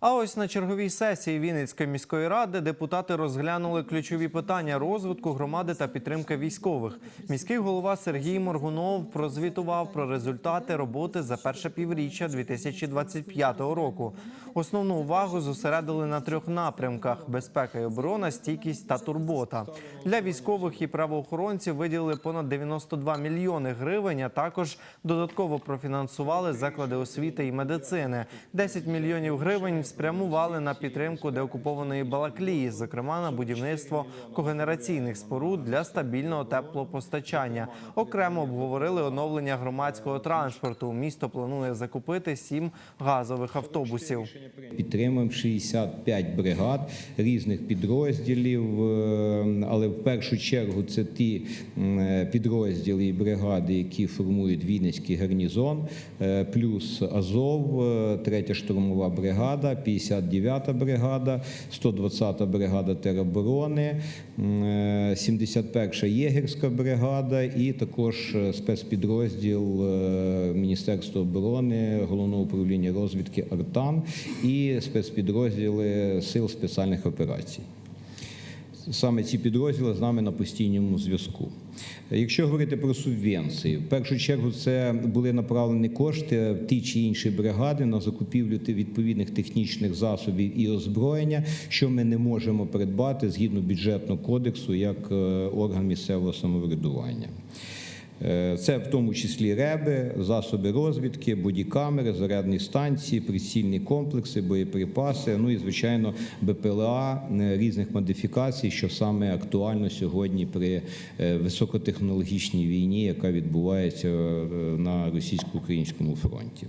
А ось на черговій сесії Вінницької міської ради депутати розглянули ключові питання розвитку громади та підтримки військових. Міський голова Сергій Моргунов прозвітував про результати роботи за перше півріччя 2025 року. Основну увагу зосередили на трьох напрямках: безпека і оборона, стійкість та турбота. Для військових і правоохоронців виділили понад 92 мільйони гривень. А також додатково профінансували заклади освіти і медицини. 10 мільйонів гривень спрямували на підтримку деокупованої Балаклії, зокрема на будівництво когенераційних споруд для стабільного теплопостачання. Окремо обговорили оновлення громадського транспорту. Місто планує закупити сім газових автобусів. Підтримуємо 65 бригад різних підрозділів, е, але в першу чергу це ті підрозділи і бригади, які формують Вінницький гарнізон, е, плюс Азов, е, третя штурмова бригада, 59-та бригада, 120-та бригада тероборони, е, 71-ша єгерська бригада і також е, спецпідрозділ е, Міністерства оборони, головного управління розвідки Артан і спецпідрозділи сил спеціальних операцій. Саме ці підрозділи з нами на постійному зв'язку. Якщо говорити про субвенції, в першу чергу це були направлені кошти ті чи інші бригади на закупівлю відповідних технічних засобів і озброєння, що ми не можемо придбати згідно бюджетного кодексу як е, орган місцевого самоврядування. Е, Це в тому числі реби, засоби розвідки, бодікамери, зарядні станції, прицільні комплекси, боєприпаси, ну і звичайно БПЛА е, різних модифікацій, що саме актуально сьогодні при е, високотехнологічній війні, яка відбувається на російсько-українському фронті.